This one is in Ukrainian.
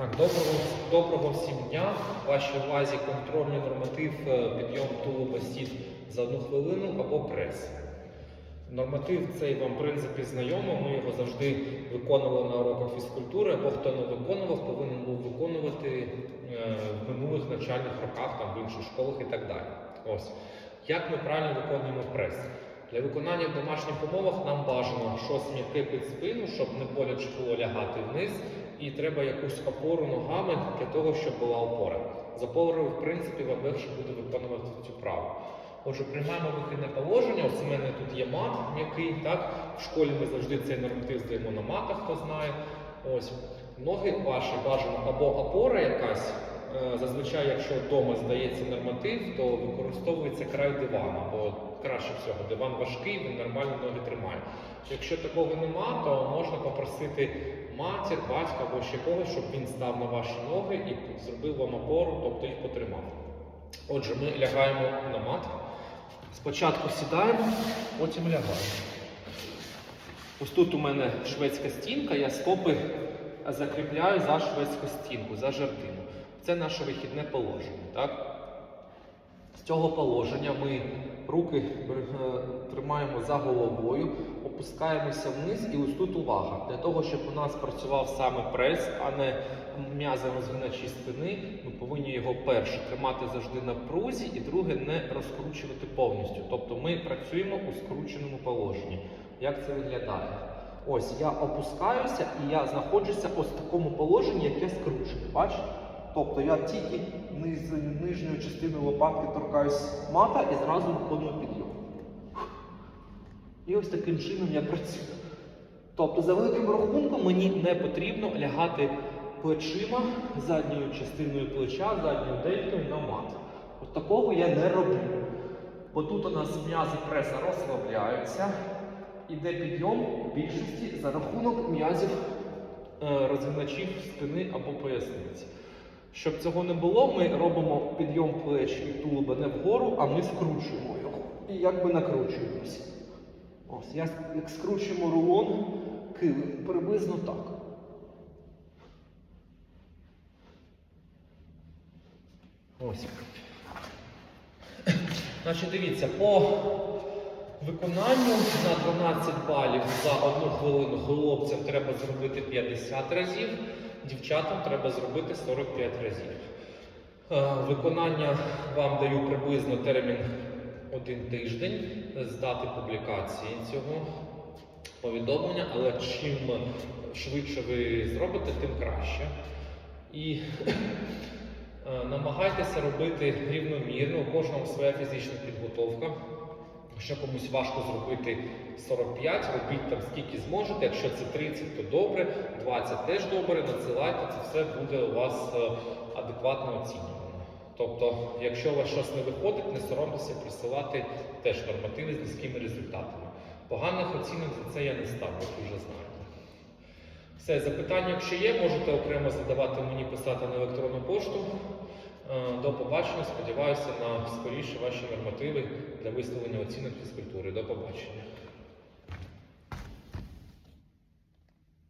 Так, доброго, доброго всім дня. Вашій увазі контрольний норматив е, підйом тулуба сіт за одну хвилину або прес. Норматив цей вам, в принципі, знайомий. Ми його завжди виконували на уроках фізкультури, або хто не виконував, повинен був виконувати е, в минулих навчальних роках, там, в інших школах і так далі. Ось. Як ми правильно виконуємо прес? Для виконання в домашніх умовах нам бажано щось м'яке під спину, щоб не боляче було лягати вниз, і треба якусь опору ногами для того, щоб була опора. З опорою, в принципі, вам легше буде виконувати цю праву. Отже, приймаємо вихідне положення. Ось у мене тут є мат м'який. Так? В школі ми завжди цей норматив здаємо на матах, хто знає. Ось. Ноги ваші бажано або опора якась. Е, Зазвичай, якщо вдома здається норматив, то використовується край дивана, бо краще всього диван важкий, він нормально ноги тримає. Якщо такого нема, то можна попросити матір, батька або ще когось, щоб він став на ваші ноги і зробив вам опору, тобто їх потримав. Отже, ми лягаємо на мат. Спочатку сідаємо, потім лягаємо. Ось тут у мене шведська стінка, я стопи закріпляю за шведську стінку, за жердину. Це наше вихідне положення. Так? З цього положення ми руки е, тримаємо за головою, опускаємося вниз і ось тут увага. Для того, щоб у нас працював саме прес, а не м'язи розгиначі спини, ми повинні його перше тримати завжди на прузі і друге не розкручувати повністю. Тобто ми працюємо у скрученому положенні. Як це виглядає? Ось я опускаюся і я знаходжуся ось в такому положенні, як я скручений. Бачите? Тобто я тільки низ, нижньою частиною лопатки торкаюсь мата і зразу виконую підйом. І ось таким чином я працюю. Тобто, за великим рахунком, мені не потрібно лягати плечима, задньою частиною плеча, задньою делькою на мат. От такого я не роблю. Бо тут у нас м'язи преса розслабляються, іде підйом в більшості за рахунок м'язів е, розгиначів спини або поясниці. Щоб цього не було, ми робимо підйом плеч і тулуба не вгору, а ми скручуємо його. І якби накручуємося. Ось, як скручуємо рулон, килим, приблизно так. Ось. Значить, дивіться, по виконанню на 12 балів за одну хвилину хлопцям треба зробити 50 разів, дівчатам треба зробити 45 разів. Е, Виконання вам даю приблизно термін один тиждень з дати публікації цього повідомлення, але чим швидше ви зробите, тим краще. І е, намагайтеся робити рівномірно, у кожного своя фізична підготовка. Якщо комусь важко зробити 45, робіть там скільки зможете. Якщо це 30, то добре, 20 теж добре, надсилайте, це все буде у вас е, адекватно оцінювано. Тобто, якщо у вас щось не виходить, не соромтеся присилати теж нормативи з низькими результатами. Поганих оцінок за це я не ставлю, вже знаєте. Все, запитання, якщо є, можете окремо задавати мені писати на електронну пошту. Е, До побачення. Сподіваюся на скоріше ваші нормативи для виставлення оцінок фізкультури. До побачення.